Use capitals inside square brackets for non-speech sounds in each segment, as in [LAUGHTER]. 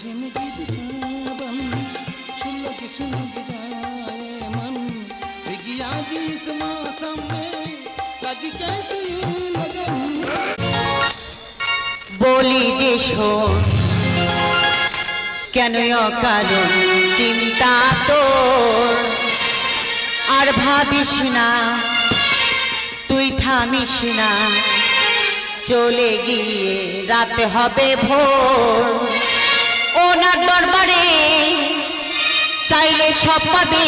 झिमगी सावन शुल्लक शुल्लक जाए मन गया जिस मौसम में लगी कैसी लगन বলি যে শোন কেন কারণ চিন্তা তোর আর ভাবিস না তুই থামিস না চলে গিয়ে রাত হবে ভোর ওনার দরবারে চাইলে সব পাবে।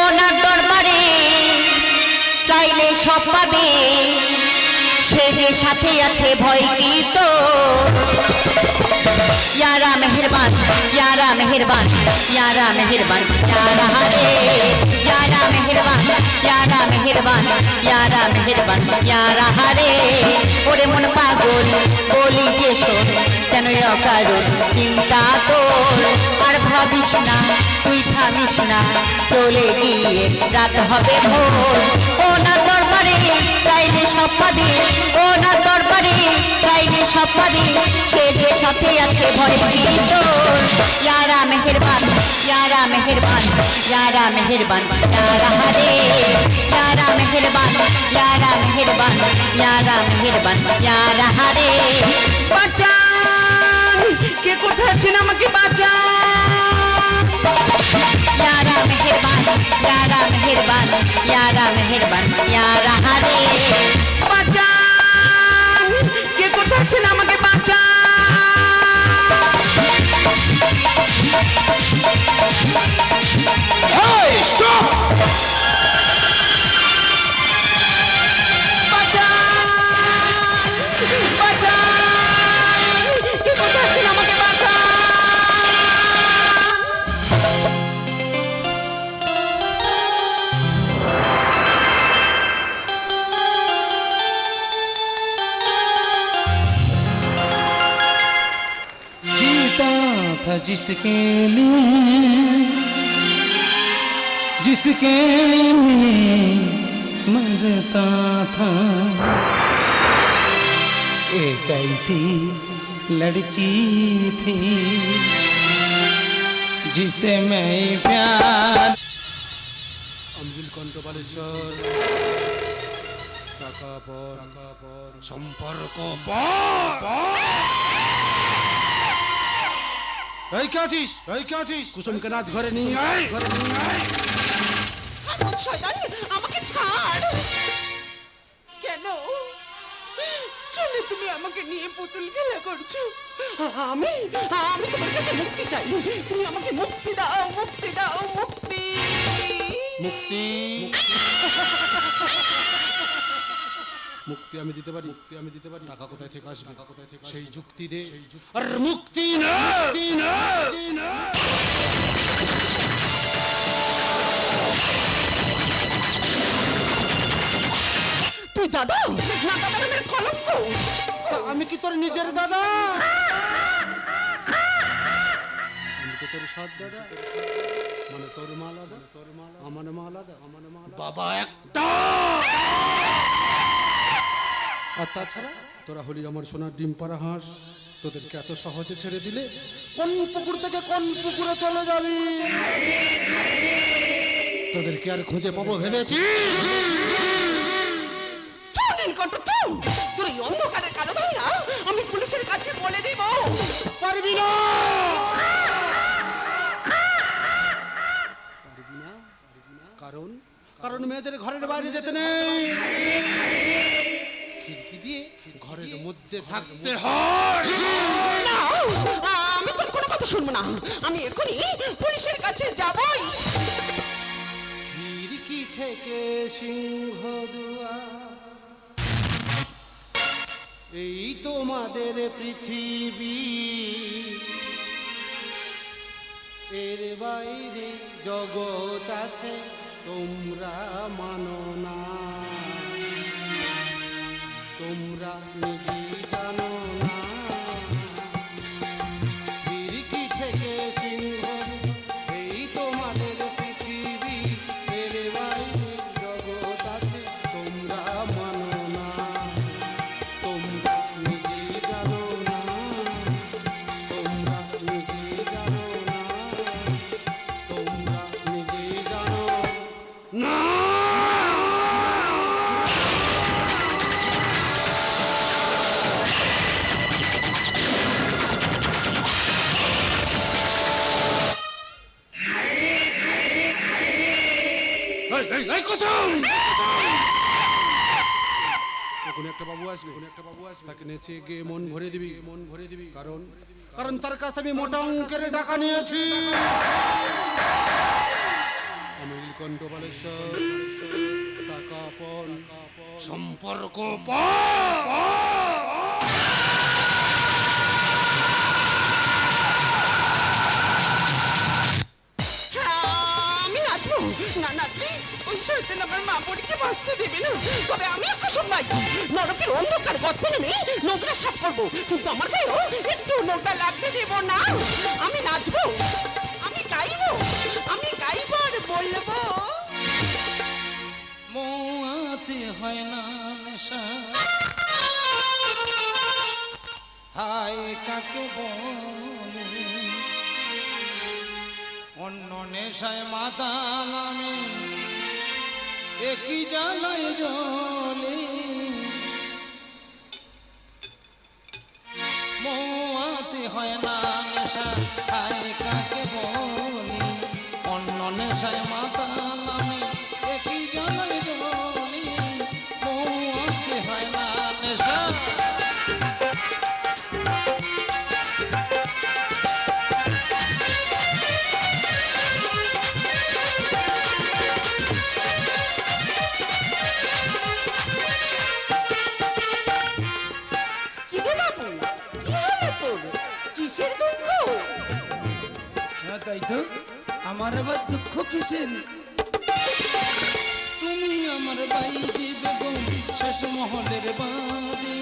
ওনার দরবারে চাইলে সব পাবে। সে যে সাথে আছে ভয় কি তো? ইয়ারা মেহেরবান ইয়ারা মেহেরবান ইয়ারা মেহেরবান ইয়ারা মেহেরবান ইয়ারা মেহেরবান ইয়ারা মেহেরবান ইয়ারা হারে ওরে মন পাগল বলি যে শোন কেন অকারণ চিন্তা তোর আর ভাবিস না তুই থামিস না চলে গিয়ে রাত হবে ভোর ও না দরবারে তাইলে সব পাবে ও না দরবারে তাইলে সব পাবে সে যে সাথে আছে ভয় কি তোর ইয়ারা মেহেরবান ইয়ারা মেহেরবান ইয়ারা মেহেরবান ইয়ারা হারে ইয়ারা মেহেরবান ইয়ারা মেহেরবান ইয়ারা মেহেরবান ইয়ারা হারে বাঁচান। কে কোথায় আছেন আমাকে বাঁচান? यारा मेहरबान यारा मेहरबान यारा हरे বাঁচান কে কোথায় আছেন আমাকে বাঁচান বাঁচান! जिसके लिए जिसके लिए मरता था एक ऐसी लड़की थी जिसे मैं प्यार অঞ্জুল কণ্ঠবালেশ্বর টাকা পর টাকা পর সম্পর্ক পর এই কে আছিস? এই কে আছিস? কুসুমকে নাচ ঘরে নিয়ে আয়। ঘরে নিয়ে আয়। আমাকে ছাড়। কেন? কেন তুমি আমাকে নিয়ে পুতুল খেলা করছ? আমি আমি তোমার কাছে মুক্তি চাই। তুমি আমাকে মুক্তি দাও মুক্তি দাও মুক্তি। মুক্তি। মুক্তি আমি দিতে পারি। মুক্তি আমি দিতে পারি। টাকা কোথায় থেকে আসবে? টাকা কোথায় থেকে সেই যুক্তি দে। আর মুক্তি না! মুক্তি তুই দাদা? না দাদা নামের কলঙ্ক। আমি কি তোর নিজের দাদা? আমি তো তোর সৎ দাদা? মানে তোর মা আলাদা তোর মা আমার মা আলাদা আমার মা বাবা একটা! আর তাছাড়া তোরা হলি আমার সোনার ডিম পাড়া হাঁস তোদেরকে এত সহজে ছেড়ে দিলে কোন পুকুর থেকে কোন পুকুরে চলে যাবি? তোদেরকে আর খুঁজে পাবো ভেবেছি। তোর এই অন্ধকারের কালো ধাইয়া আমি পুলিশের কাছে বলে দিব। পারবি না পারবি না। কারণ কারণ মেয়েদের ঘরের বাইরে যেতে নেই। ঘরের মধ্যে থাকতে হয়। আমি তোর কোনো কথা শুনব না। আমি এখনই পুলিশের কাছে যাবই। খিড়কি থেকে সিংহ এই তোমাদের পৃথিবী। এর বাইরে জগৎ আছে তোমরা মানো না। তোমরা নিজেই আসবে গিয়ে মন ভরে দিবি। মন ভরে দিবি কারণ কারণ তার কাছে আমি মোটা অঙ্কের টাকা নিয়েছি। নীলকণ্ঠ বালেশ্বর টাকা সম্পর্ক পণ। ওই বাঁচতে দেবে না। তবে আমি নরকের অন্ধকার গর্তে নেমে নোংরা সাফ করব। কিন্তু আমার গায়েও একটু নোংরা লাগতে দেবো না। আমি নাচবো, আমি গাইবো আমি গাইবো বলব। মৌয়াতে হয় না নেশা। হায় কাকে অন্য নেশায় মাতাল আমি। একই জ্বালায় জলে। মৌয়াতে হয় না নেশা আয় কাকে বলি? অন্য নেশায় মাতাল আমার আবার দুঃখ কিসের? তুমি আমার বাইজি বেগম, শেষ মহলের বাদে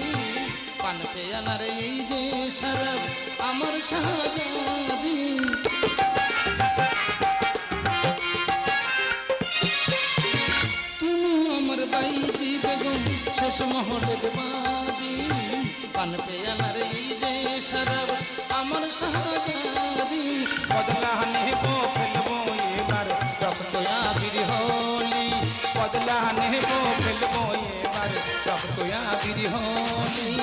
পানতে আনার এই যে আমার শাহজাদি। তুমি আমার বাইজি বেগম, শেষ মহলের বাদে পানতে আনার এই যে সারা শাহজাদি বদলা নেব ফেলব এবার রক্ত আবির হলি। বদলা নেব ফেলব এবার রক্ত আবির হলি।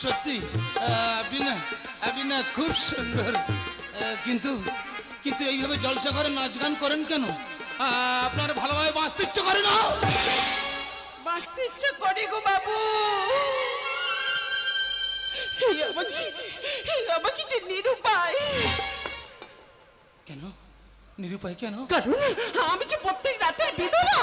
সত্যি আহ, আপনি না আপনি না খুব সুন্দর। কিন্তু কিন্তু এইভাবে জলসা করে নাচ গান করেন কেন? আপনার ভালোভাবে বাঁচতে ইচ্ছে করে না? বাঁচতে ইচ্ছে করে গো বাবু। আমাকে আমাকে যে নিরুপায়। কেন? নিরুপায় কেন? কারণ আমি যে প্রত্যেক রাতের বিধবা।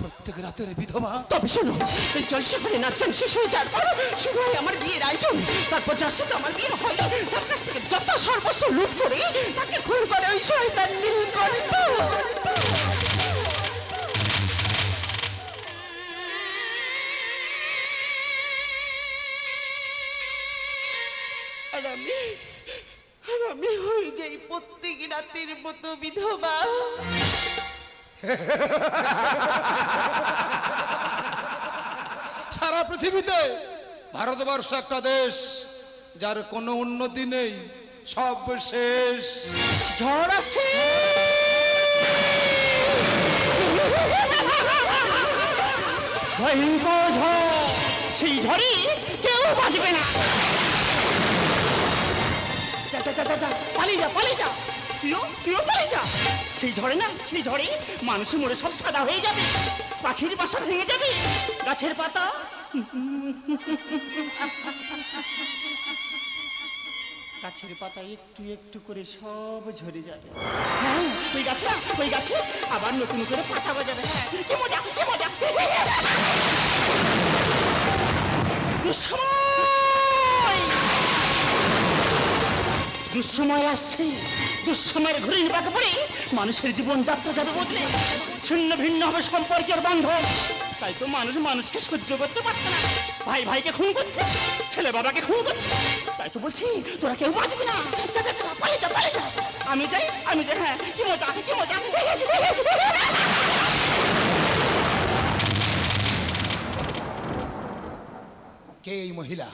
প্রত্যেক রাতের বিধবা। তবে শোনো এই জলসা করে নাচ গান শেষ হয়ে যাওয়ার পর শুরু হয় আমার বিয়ের আয়োজন। তারপর যার সাথে আমার বিয়ে হয় তার কাছ থেকে যত সর্বস্ব লুট করে তাকে খুন করে ওই শয়তান নীলকণ্ঠ। আর আমি আর আমি হয়ে যাই প্রত্যেক রাতের মতো বিধবা [LAUGHS] সারা পৃথিবীতে ভারতবর্ষ একটা দেশ যার কোনো উন্নতি নেই, সব শেষ। ঝড় আসে ভয়ঙ্কর ঝড়। সেই ঝড়ে কেউ বাঁচবে না। যা যা যা পালিয়ে যা পালিয়ে যা। তুইও তুইও পালিয়ে যা। সেই ঝড়ে না, সেই ঝড়ে মানুষ মরে সব সাদা হয়ে যাবে। পাখির বাসা ভেঙে যাবে। গাছের পাতা [LAUGHS] গাছের পাতা একটু একটু করে সব ঝরে যাবে। হ্যাঁ ওই গাছে? ওই গাছে? আবার নতুন করে পাতা গজাবে হ্যাঁ কি মজা কি মজা। দুঃসময়। দুঃসময় আসছে। দুঃসময়ের ঘুরে পাকে পড়ে। মানুষের জীবন যাত্রা যাবে বদলে। ছিন্ন ভিন্ন হবে সম্পর্কের বান্ধব। তাই তো মানুষ মানুষকে সহ্য করতে পারছে না। ভাই ভাইকে খুন করছে ছেলে বাবাকে খুন করছে। তাই তো বলছি তোরা কেউ বাঁচবি না। যা যা যা পালিয়ে যা পালিয়ে যা। আমি যাই আমি যাই হ্যাঁ কি মজা কি মজা। কে এই মহিলা?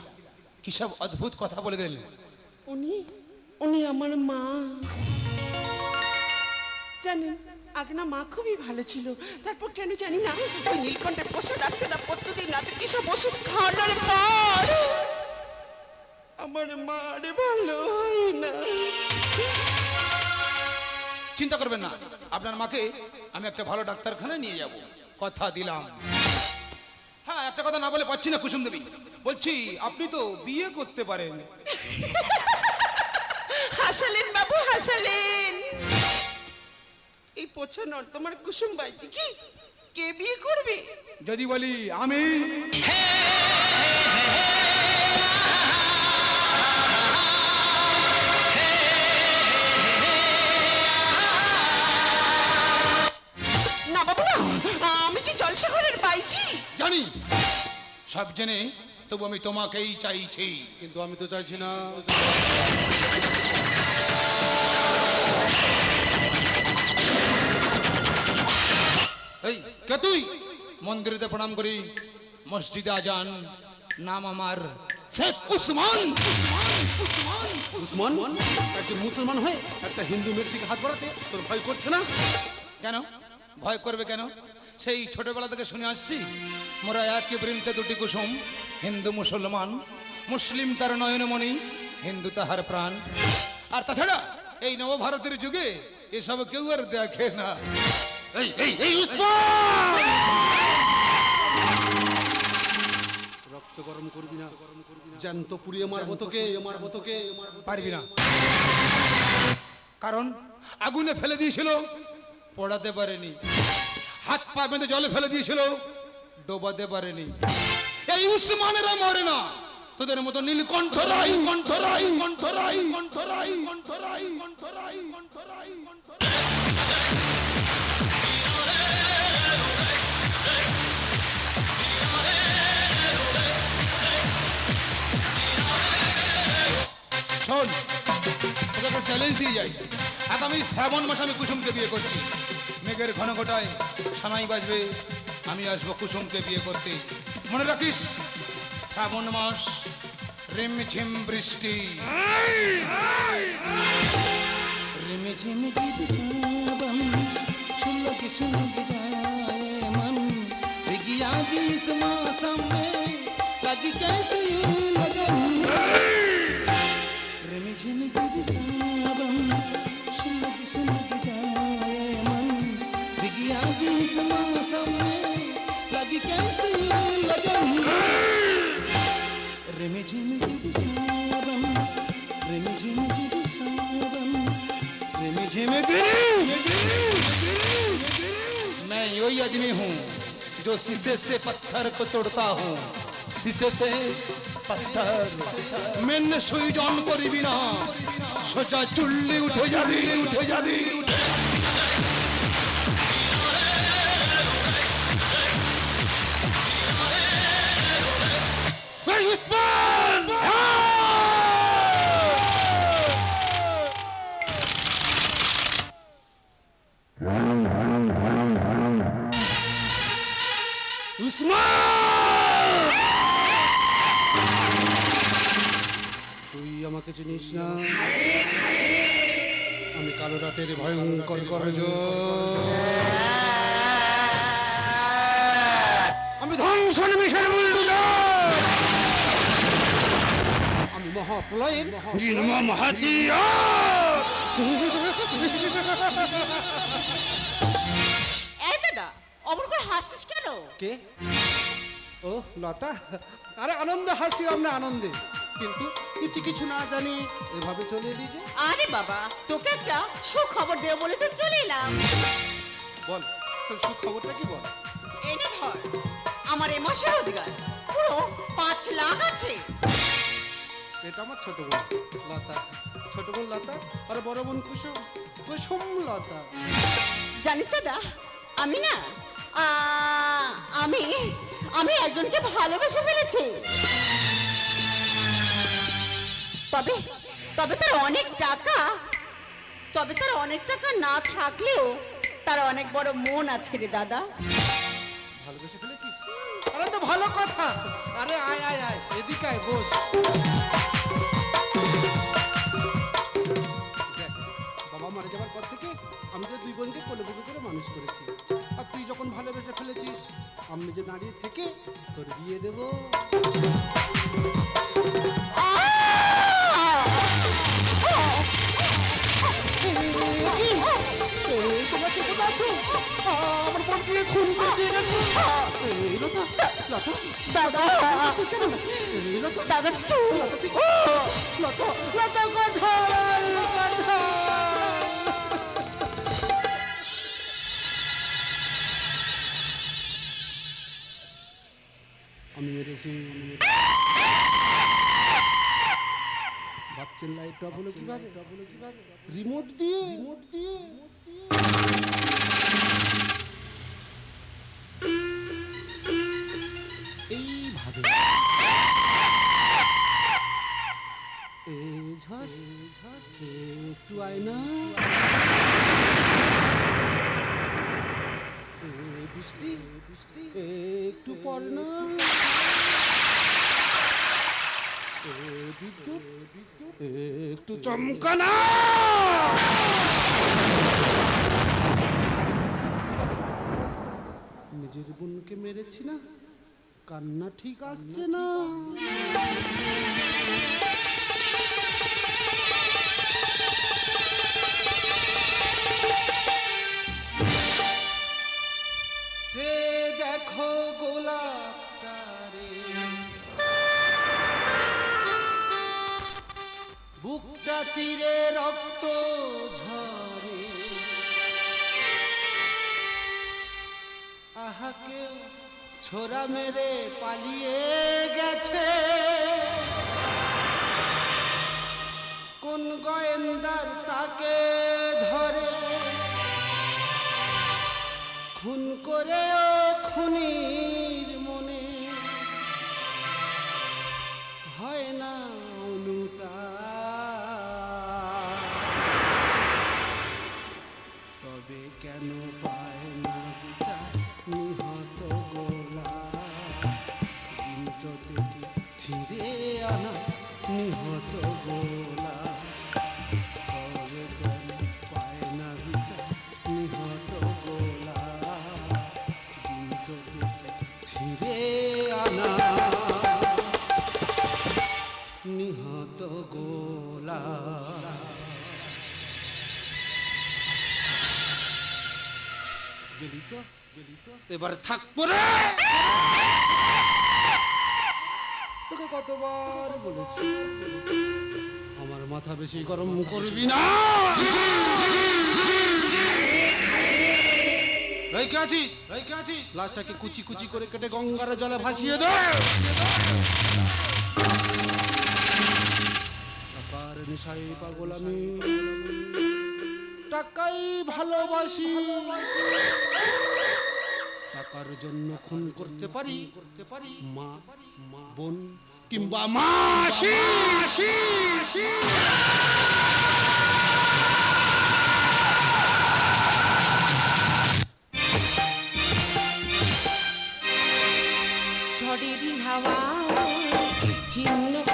কি সব অদ্ভুত কথা বলে গেলেন? উনি উনি আমার মা। জানেন আগে না মা খুবই ভালো ছিল। তারপর কেন জানি না ওই নীলকণ্ঠে বসে রাখতে না প্রত্যেকদিন রাতে কিসব ওষুধ খাওয়ানোর পর আমার মারে ভালো হয় না। চিন্তা করবেন না আপনার মাকে আমি একটা ভালো ডাক্তারখানায় নিয়ে যাব। কথা দিলাম। হ্যাঁ একটা কথা না বলে পাচ্ছি না কুসুম দেবী। বলছি আপনি তো বিয়ে করতে পারেন। হাসালেন বাবু হাসালেন। এই পছা তোমার কুসুম বাইতি কি? কে বিয়ে করবে? যদি বলি আমি। না বাবু না আমি যে জলসাগরের বাইজি জানি। সব জেনে তবু আমি তোমাকেই চাইছি। কিন্তু আমি তো চাইছি না। এই কে তুই? মন্দিরেতে প্রণাম করি। মসজিদে আজান। নাম আমার শেখ উসমান। উসমান? একজন মুসলমান হয়ে একটা হিন্দু মেয়ের দিকে হাত বাড়াতে তোর ভয় করছে না? কেন? ভয় করবে কেন? সেই ছোটবেলা থেকে শুনে আসছি মোরা একই বৃন্তে দুটি কুসুম হিন্দু মুসলমান মুসলিম তার নয়নমণি হিন্দু তাহার প্রাণ। আর তাছাড়া এই নবভারতের যুগে এসব কেউ আর দেখে না। এই এই এই উসমান রক্ত গরম করবি না। জ্যান্ত পুড়িয়ে মারবো তোকে মারবো তোকে পারবি না। কারণ আগুনে ফেলে দিয়েছিল পড়াতে পারেনি। হাত পা বেঁধে জলে ফেলে দিয়েছিল ডোবাতে পারেনি। এই উসমানেরা মরে না। তোদের মতো নীলকণ্ঠ রাই কণ্ঠ রাই কণ্ঠ রাই কণ্ঠ রাই কণ্ঠ রাই কণ্ঠ রাই কণ্ঠ রাই কণ্ঠ রাই। শোন তোকে একটা চ্যালেঞ্জ দিয়ে যাই আগামী শ্রাবণ মাসে আমি কুসুমকে বিয়ে করছি মেঘের ঘন ঘটায় সানাই বাজবে আমি আসবো কুসুমকে বিয়ে করতে মনে রাখিস শ্রাবণ মাস রিমঝিম বৃষ্টি রিমঝিম গীত শ্রাবণ सुलग सुलग जाए मन विज्ञा जी इस मौसम में लगी कैसे यूं लगन मैं यही आदमी हूँ जो शीशे से पत्थर को तोड़ता हूँ। शीशे से মেনে সুইজন করিবি না। সোজা চুল্লি উঠে যাবি। উঠে যাবি। তুই আমাকে চিনিস না। আমি কালো রাতের ভয়ঙ্কর করজ আমি ধ্বংস বুলডোজার আমি মহাপ্রলয়ের নির্মম হাতিয়ার এই দাদা অমর করে হাসছিস কেন? কে? ও লতা? আরে আনন্দ হাসি আমরা আনন্দে। কিন্তু ইতি কিছু না জানি। এভাবে চলে এলি যে। আরে বাবা তোকে একটা সুখবর দেব বলে তো চলে এলাম। বল তোর সুখবরটা কি বল? এনে ধর আমার এ মাসে অধিকার পুরো পাঁচ লাখ আছে। এটা আমার ছোট বোন লতা। ছোট বোন লতা আর বড় বোন কুসুম কুসুম লতা। জানিস দাদা আমি না আ, আমি আমি একজনকে ভালোবেসে ফেলেছি। তবে তবে তার অনেক টাকা তবে তার অনেক টাকা না থাকলেও তার অনেক বড় মন আছে রে দাদা। ভালোবেসে ফেলেছিস? আরে তো ভালো কথা। আরে আয় আয় আয় এদিকে আয় বস। বাবা মারা যাবার পর থেকে আমি তো দুই বোনকে কোলে বুকে করে মানুষ করেছি। আর তুই যখন ভালোবেসে ফেলেছিস আমি যে দাঁড়িয়ে থেকে তোর বিয়ে দেবো। এই, আছো? আমার বোনকে খুন করে দিয়ে গেছে। দাদা দাদা? আমি মেরেছি। বাচ্চার লাইট অফ হলো কীভাবে রিমোট দিয়ে রিমোট দিয়ে আয়না একটু পড়না এই বিদ্যুৎ বিদ্যুৎ একটু চমকানা। নিজের বোনকে মেরেছি না, কান্না ঠিক আসছে না। মেরে পালিয়ে গেছে। ছিঁড়ে আনা নিহত গোলা। পায় না বিচার, নিহত গোলা। ছিঁড়ে আনা। নিহত গোলা। গেলি তো এবারে থাকব রে তোকে কতবার বলেছি। আমার মাথা বেশি গরম করবি না। কে আছিস? কে আছিস? লাশটাকে কুচি কুচি করে কেটে গঙ্গার জলে ভাসিয়ে দে। টাকার নেশায় পাগল আমি। টাকাই ভালোবাসি। টাকার জন্য খুন করতে পারি? করতে পারি মা বোন কিংবা মাসি ঝড়েরই হাওয়া ছিন্ন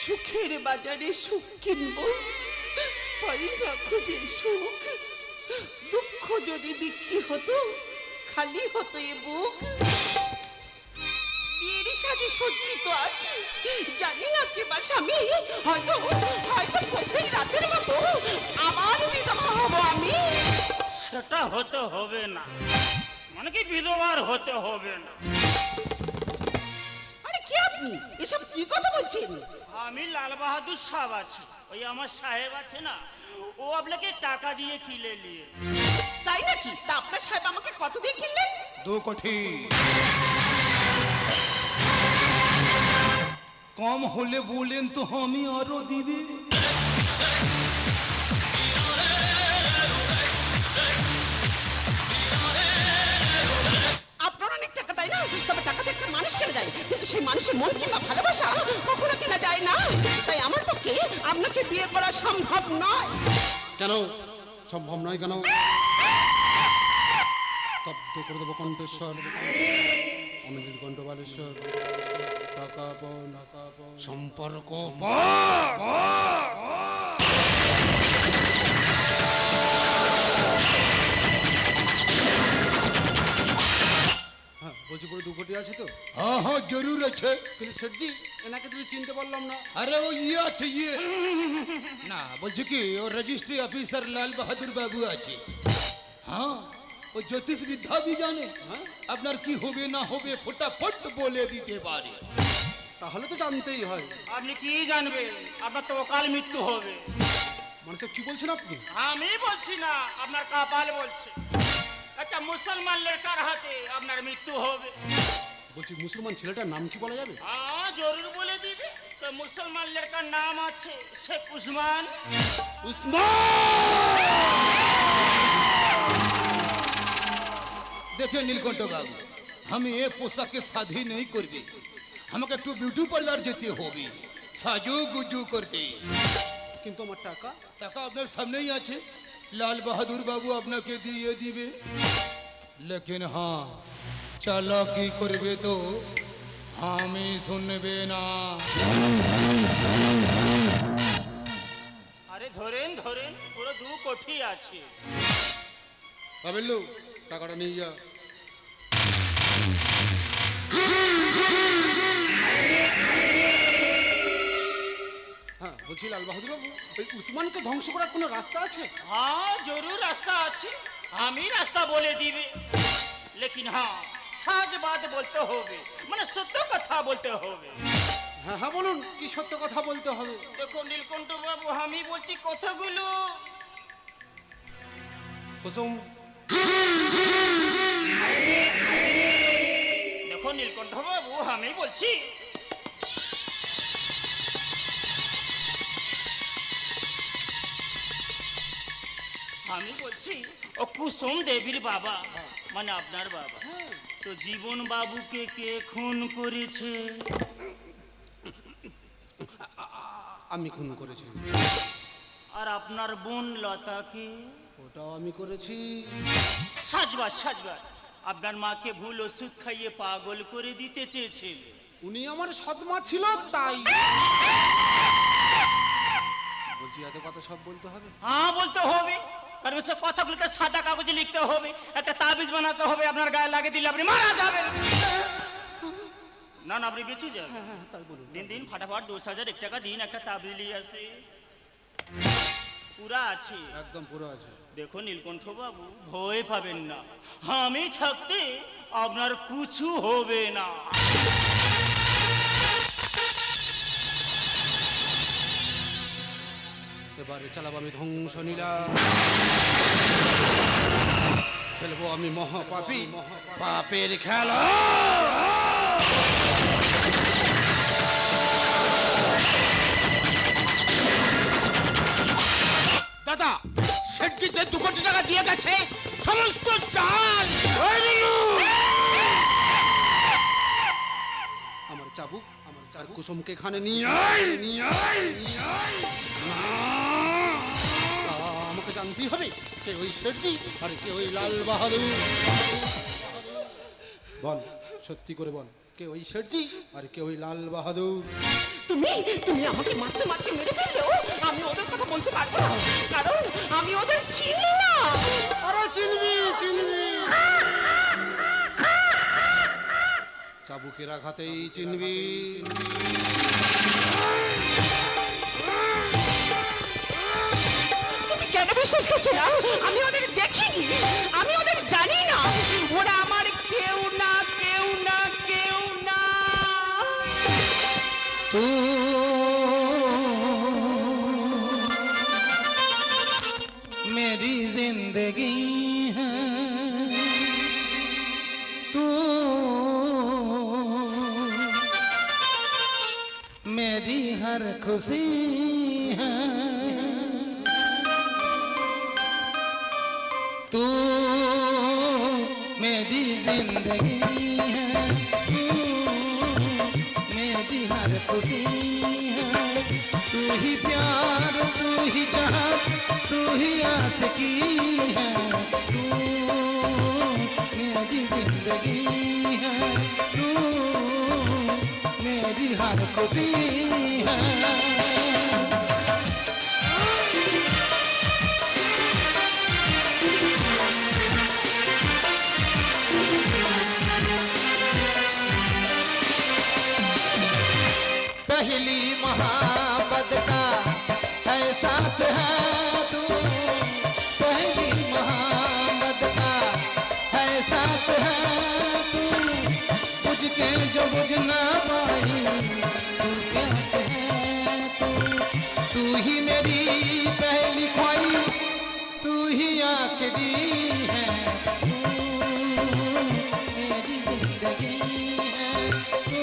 সুখের বাজারে সুখ কিনবো। পাই না খুঁজে সুখ। দুঃখ যদি বিক্রি হতো, খালি হতো এ বুক। বিয়ের সাজে সজ্জিত আছি। জানি না কে বা স্বামী। হয়তো হয়তো প্রত্যেক রাতের মতো আবার বিধবা হব আমি। সেটা হতে হবে না। মানে কি বিধবার হতে হবে না। আপনি? এসব কি কথা বলছেন? আমি লাল বাহাদুর সাহেব আছি। ওই আমার সাহেব আছে না ও আপনাকে টাকা দিয়ে কিনে নিয়েছে। তাই নাকি? তা আপনার সাহেব আমাকে কত দিয়ে কিনলেন? দু কোটি। কম হলে বলেন তো আমি আরও দিবে। টাকা তাই না তবে টাকাতে একটা মানুষ কেনা যায়। কিন্তু সেই মানুষের মন কিংবা ভালোবাসা কখনো কেনা যায় না। তাই আমার পক্ষে আপনাকে বিয়ে করা সম্ভব নয়। কেন? সম্ভব নয় কেন? স্তব্ধ করে দেবো কণ্ঠেশ্বর আমি নীলকণ্ঠ বালেশ্বর টাকা পাও টাকা সম্পর্ক বলছি পরে দু কোটি আছে তো? হ্যাঁ হ্যাঁ জরুর আছে। কিন্তু শেঠজি এনাকে তুমি চিনতে পারলাম না। আরে ও ইয়ে আছে ইয়ে। না বলছি কি ও রেজিস্ট্রি অফিসার লাল বাহাদুর বাবু আছে। হ্যাঁ ও জ্যোতিষ বিদ্যা भी জানে হ্যাঁ? আপনার কি হবে না হবে ফটাফট বলে দিতে পারে। তাহলে তো জানতেই হয়। আপনি কি জানবেন আপনার তো অকাল মৃত্যু হবে। মানুষের কি বলছেন আপনি? আমি বলছি না আপনার কপাল বলছে। একটা মুসলমান লেখার হাতে আপনার মৃত্যু হবে। বলছি মুসলমান ছেলেটার নাম কি বলা যাবে? হ্যাঁ জরুর বলে দিবে সে মুসলমান লড়কার নাম আছে শেখ উসমান। দেখে নীলকণ্ঠ বাবু আমি এ পোশাকে শাদি नहीं করবে। আমাকে একটু বিউটি পার্লার যেতে হবে। সাজু গুজু করতে। কিন্তু আমার টাকা? টাকা আপনার সামনেই আছে। লাল বাহাদুর বাবু আপনাকে দিয়ে দিবে। লেকিন হ্যাঁ চালাকি করবে তো আমি শুনবে না। আরে ধরেন ধরেন পুরো দু কোটি আছে। বাবেল্লু টাকাটা নিয়ে যা। হ্যাঁ বলছি লাল বাহাদুর বাবু ওই উসমানকে ধ্বংস করার কোনো রাস্তা আছে? হ্যাঁ জরুর রাস্তা আছে। আমি রাস্তা বলে দিবে। লেকিন হ্যাঁ সাজ বাদ বলতে হবে। মানে সত্য কথা বলতে হবে। হ্যাঁ হ্যাঁ বলুন কি সত্য কথা বলতে হবে? দেখো নীলকণ্ঠ বাবু আমি বলছি কথাগুলো। কুসুম। দেখো নীলকণ্ঠ বাবু আমি বলছি আমি বলছি ও কুসুম দেবীর বাবা মানে আপনার বাবা। তো জীবন বাবুকে কে খুন করেছে? আমি খুন করেছি। আর আপনার বোন লতাকে ওটাও আমি করেছি। সাজবাজ সাজবাজ আপনার মাকে ভুল ওষুধ খাইয়ে পাগল করে দিতে চেয়েছিল উনি আমার সদমা ছিল তাই। বলছি এত কথা সব বলতে হবে? হ্যাঁ বলতে হবে। কারণ সে কথাগুলোকে সাদা কাগজে লিখতে হবে একটা তাবিজ বানাতে হবে আপনার গায়ে লাগিয়ে দিলে আপনি মারা যাবেন। না না আপনি বেঁচে যাবেন। হ্যাঁ হ্যাঁ তাই বলুন। দিন দিন ফাটাফাট দশ হাজার এক টাকা দিন একটা তাবিজ নিয়ে আসে। পুরা আছে। একদম পুরো আছে। দেখো নীলকণ্ঠ বাবু ভয় পাবেন না। আমি থাকতে আপনার কিছু হবে না। এবারে চালাবো আমি ধ্বংস নীলা খেলব আমি মহাপাপী। পাপের খেলা। দাদা, শেঠজি যে দু কোটি টাকা দিয়ে গেছে, সমস্ত চাল আমার চাবুক, আমার চার কুসুমকে এখানে নিয়ে নিয়ে নিয়ে। না! তা আমাকে জানতেই হবে? কে ওই শেঠজি আর কে ওই লাল বাহাদুর? বল সত্যি করে বল। কে ওই শেঠজি আর কে ওই লাল বাহাদুর? তুমি তুমি আমাকে মারতে মারতে মেরে ফেললেও আমি ওদের কথা বলতে পারব না। কারণ আমি ওদের চিনি না। আরে চিনবি চিনবি। চাবুকের আঘাতেই চিনবি। বিশ্বাস করছো না আমি ওদের দেখিনি আমি ওদের জানি না ওরা আমার কেউ না কেউ না কেউ না तू मेरी जिंदगी है तू मेरी हर खुशी तू मेरी ज़िंदगी है। मेरी हर खुशी है। तू ही प्यार, तू ही चाहत तू ही आशिकी है। तू मेरी ज़िंदगी है। मेरी हर खुशी है। का एहसास है तू, पहली का एहसास है तू बुझ के जो बुझ ना पाई तू प्यास है तू। तू ही मेरी पहली ख्वाहिश, तू ही आखिरी है, तू मेरी ज़िंदगी है, तू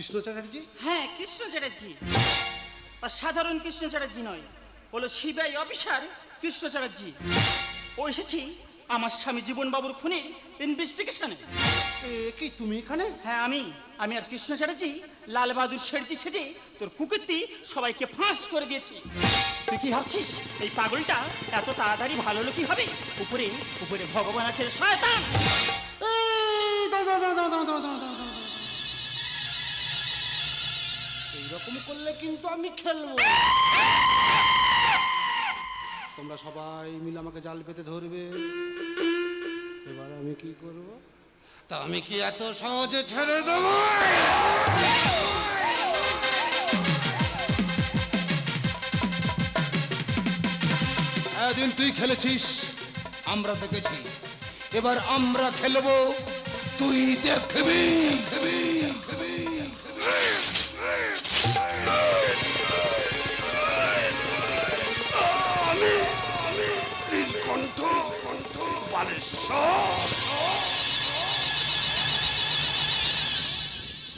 কৃষ্ণ চ্যাটার্জি হ্যাঁ কৃষ্ণ চ্যাটার্জি আর সাধারণ কৃষ্ণ চ্যাটার্জি নয় হলো সিবিআই অফিসার কৃষ্ণ চ্যাটার্জি ও এসেছি আমার স্বামী জীবন বাবুর খুনের ইনভেস্টিগেশনে কি তুমি এখানে হ্যাঁ আমি আমি আর কৃষ্ণ চ্যাটার্জি লাল বাহাদুর শেরজি সেজে তোর কুকুরটি সবাইকে ফাঁস করে দিয়েছি তুই কি ভাবছিস এই পাগলটা এত তাড়াতাড়ি ভালো লোকই হবে উপরে উপরে ভগবান আছে শয়তান এই, দাঁড়াও, দাঁড়াও, দাঁড়াও, দাঁড়াও, দাঁড়াও, দাঁড়াও, দাঁড়াও। করলে কিন্তু আমি খেলব। তোমরা সবাই মিলে আমাকে জাল পেতে ধরবে। এবার আমি কি করব? তা আমি কি এত সহজে ছেড়ে দেবো? এদিন তুই খেলেছিস, আমরা দেখেছি। এবার আমরা খেলব, তুই দেখবি।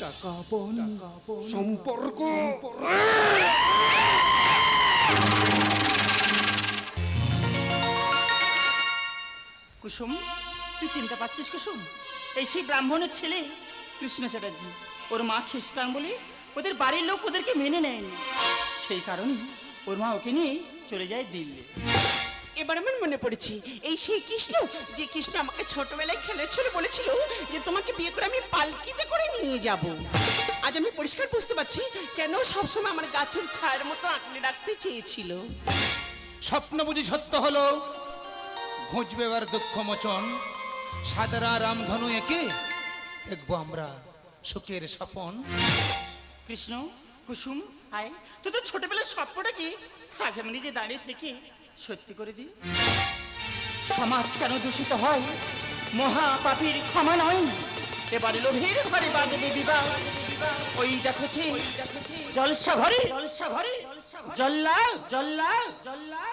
টাকা পণ সম্পর্ক। কুসুম তুই চিনতে পারছিস কুসুম? এই সেই ব্রাহ্মণের ছেলে কৃষ্ণ চ্যাটার্জি ওর মা খ্রিস্টান বলে ওদের বাড়ির লোক ওদেরকে মেনে নেয়নি। সেই কারণে ওর মা ওকে নিয়ে চলে যায় দিল্লি। এবার আমার মনে পড়েছে এই সেই কৃষ্ণ যে কৃষ্ণ আমাকে ছোটবেলায় খেলেছিল বলেছিল যে তোমাকে বিয়ে করে আমি পালকিতে করে নিয়ে যাব। আজ আমি পরিষ্কার বুঝতে পারছি কেন সবসময় আমার গাছের ছায়ের মতো আঁকড়ে রাখতে চেয়েছিল। স্বপ্ন বুঝি সত্য হলো ঘুঁজবে এবার দুঃখ মোচন। সাদারা রামধনু একে দেখব আমরা সুখের স্বপন। কৃষ্ণ কুসুম আয় তোদের ছোটবেলার স্বপ্নটা কি? আজ আমি নিজে দাঁড়িয়ে থেকে সত্যি করে দিই, সমাজ কেন দূষিত হয়? মহা পাপীর ক্ষমা নয়। এবারে লোভীর ঘরে বাঁধবে বিবাহ ওই দেখছি জলসা ঘরে জলসা ঘরে জল্লা জল্লা জল্লা